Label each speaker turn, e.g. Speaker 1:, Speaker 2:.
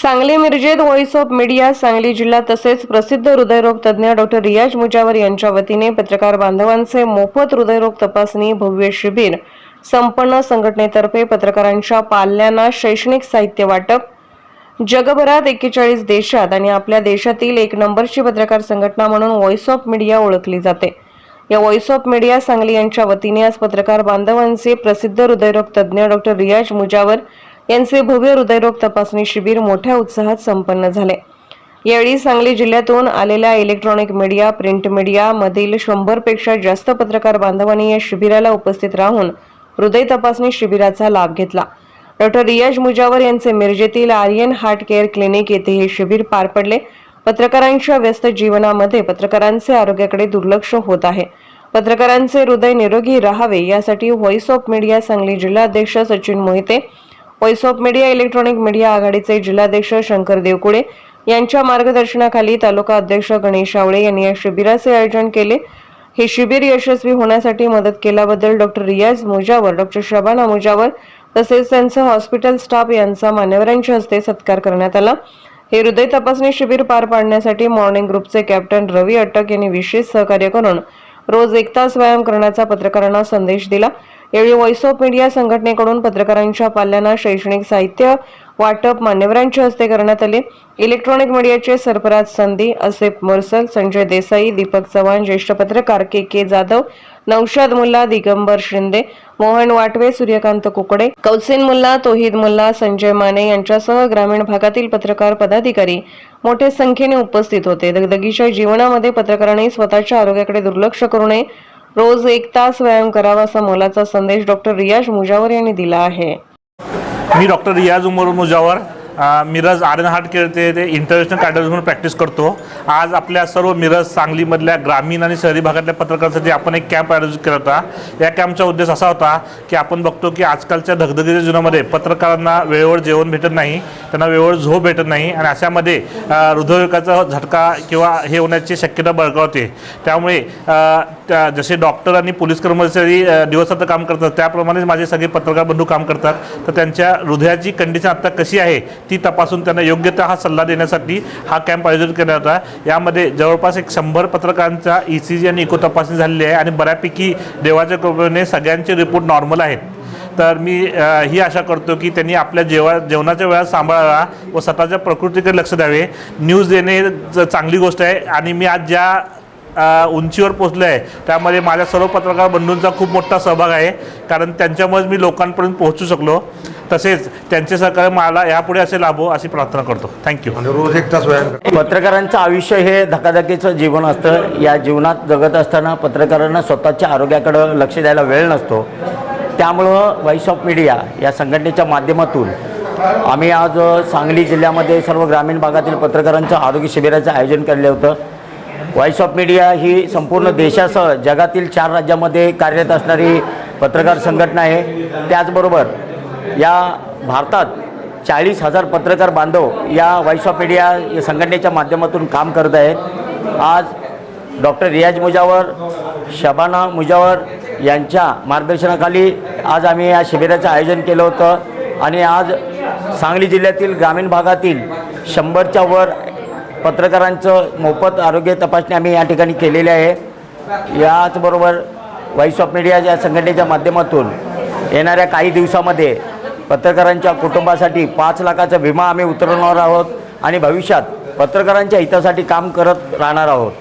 Speaker 1: सांगली मिरजेत voice of media Sangli जिल्हा तसेच प्रसिद्ध हृदयरोग तज्ज्ञ डॉक्टर रियाज मुजावर यांच्या वतीने पत्रकार बांधवांचे मोफत हृदयरोग तपासणी भव्य शिबिर संपन्न संघटनेतर्फे पत्रकारांच्या पाल्यांना शैक्षणिक साहित्य वाटप जगभरात एक्केचाळीस देशात आणि आपल्या देशातील एक नंबरची पत्रकार संघटना म्हणून व्हॉइस ऑफ मीडिया ओळखली जाते. या व्हॉइस ऑफ मीडिया सांगली यांच्या वतीने आज पत्रकार बांधवांचे प्रसिद्ध हृदयरोग तज्ज्ञ डॉक्टर रियाज मुजावर यांचे भव्य हृदयरोग तपासणी शिबिर मोठ्या उत्साहात संपन्न झाले. यावेळी सांगली जिल्ह्यातून आलेल्या इलेक्ट्रॉनिक मीडिया प्रिंट मीडिया मधील शंभरपेक्षा जास्त पत्रकार बांधवांनी या शिबिराला उपस्थित राहून हृदय तपासणी शिबिराचा लाभ घेतला. डॉक्टर रियाज मुजावर यांचे मिरजेतील आर्यन हार्ट केअर क्लिनिक येथे हे शिबिर पार पडले. पत्रकारांच्या व्यस्त जीवनामध्ये पत्रकारांचे आरोग्याकडे दुर्लक्ष होत आहे. पत्रकारांचे हृदय निरोगी राहावे यासाठी व्हॉइस ऑफ मीडिया सांगली जिल्हाध्यक्ष Sachin Mohite voice of media electronic media आघाडीचे जिल्हाध्यक्ष शंकर देवकुडे यांच्या मार्गदर्शनाखाली तालुका अध्यक्ष गणेश आवळे यांनी या शिबिराचे आयोजन केले. हे शिबिर यशस्वी होण्यासाठी मदत केल्याबद्दल डॉक्टर रियाज मुजावर डॉक्टर शबाना मुजावर तसेच त्यांचा हॉस्पिटल स्टाफ यांचा मान्यवरांच्या हस्ते सत्कार करण्यात आला. हे हृदय तपासणी शिबिर पार पाडण्यासाठी मॉर्निंग ग्रुपचे कॅप्टन रवी अटक यांनी विशेष सहकार्य करून रोज एक तास व्यायाम करण्याचा पत्रकारांना संदेश दिला. यावेळी व्हॉइस ऑफ मीडिया संघटनेकडून पत्रकारांच्या पाल्यांना शैक्षणिक साहित्य वाटप मान्यवरांच्या हस्ते करण्यात आले. इलेक्ट्रॉनिक मीडियाचे सरफराज संधी असेप मोरसल संजय देसाई दीपक चव्हाण ज्येष्ठ पत्रकार के के जाधव नौशाद मुल्ला दिगंबर शिंदे मोहन वाटवे सूर्यकांत कुकडे कौसिन मुल्ला तोहिद मुल्ला संजय माने यांच्यासह ग्रामीण भागातील पत्रकार पदाधिकारी मोठ्या संख्येने उपस्थित होते. दगदगीच्या जीवनामध्ये पत्रकारांनी स्वतःच्या आरोग्याकडे दुर्लक्ष करू नये रोज एक तास व्यायाम करावा असा मोलाचा संदेश डॉक्टर रियाज मुजावर यांनी दिला आहे.
Speaker 2: मी डॉक्टर रियाज उमर मुजावर मिरज आर्यनहाट खेळते ते इंटरनॅशनल कॅडर्स म्हणून प्रॅक्टिस करतो. आज आपल्या सर्व मिरज सांगलीमधल्या ग्रामीण आणि शहरी भागातल्या पत्रकारांसाठी आपण एक कॅम्प आयोजित केला होता. या कॅम्पचा उद्देश असा होता की आपण बघतो की आजकालच्या धगधगीच्या जीवनामध्ये पत्रकारांना वेळेवर जेवण भेटत नाही त्यांना वेळेवर झोप भेटत नाही आणि अशामध्ये हृदयविकाचा झटका किंवा हे होण्याची शक्यता बळकावते. त्यामुळे त्या- जसे डॉक्टर आणि पोलीस कर्मचारी दिवसात काम करतात त्याप्रमाणेच माझे सगळे पत्रकार बंधू काम करतात. तर त्यांच्या हृदयाची कंडिशन आत्ता कशी आहे ती तपासून त्यांना योग्य त्या हा सल्ला देण्यासाठी हा कॅम्प आयोजित करण्यात होता यामध्ये जवळपास एक शंभर पत्रकारांचा ई सी जी आणि इको तपासणी झालेली आहे आणि बऱ्यापैकी देवाच्या कृपेने सगळ्यांचे रिपोर्ट नॉर्मल आहेत. तर मी ही आशा करतो की त्यांनी आपल्या जेवा जेवणाच्या वेळा सांभाळावा व स्वतःच्या प्रकृतीकडे लक्ष द्यावे. न्यूज देणे चांगली गोष्ट आहे आणि मी आज ज्या उंचीवर पोचलो आहे त्यामध्ये माझ्या सर्व पत्रकार बंधूंचा खूप मोठा सहभाग आहे. कारण त्यांच्यामुळेच मी लोकांपर्यंत पोहोचू शकलो. तसेच त्यांचे सहकार्य मला यापुढे असे लाभो अशी प्रार्थना करतो. थँक्यू
Speaker 3: आणि रोज एक तास.
Speaker 4: पत्रकारांचं आयुष्य हे धकाधकीचं जीवन असतं. या जीवनात जगत असताना पत्रकारांना स्वतःच्या आरोग्याकडं लक्ष द्यायला वेळ नसतो. त्यामुळं व्हॉइस ऑफ मीडिया या संघटनेच्या माध्यमातून आम्ही आज सांगली जिल्ह्यामध्ये सर्व ग्रामीण भागातील पत्रकारांचं आरोग्य शिबिराचं आयोजन केलं होतं. व्हॉइस ऑफ मीडिया ही संपूर्ण देशासह जगातील चार राज्यामध्ये कार्यरत असणारी पत्रकार संघटना आहे. त्याचबरोबर या भारतात चाळीस हजार पत्रकार बांधव या व्हॉइस ऑफ मीडिया या संघटनेच्या माध्यमातून काम करत आहेत. आज डॉक्टर रियाज मुजावर शबाना मुजावर यांच्या मार्गदर्शनाखाली आज आम्ही या शिबिराचं आयोजन केलं होतं. आणि आज सांगली जिल्ह्यातील ग्रामीण भागातील शंभरच्या वर पत्रकारांचं मोफत आरोग्य तपासणी आम्ही या ठिकाणी केलेली आहे. याचबरोबर व्हॉइस ऑफ मीडिया या संघटनेच्या माध्यमातून येणाऱ्या काही दिवसामध्ये पत्रकारांच्या कुटुंबासाठी पाच लाखाचा विमा आम्ही उतरवणार आहोत आणि भविष्यात पत्रकारांच्या हितासाठी काम करत राहणार आहोत.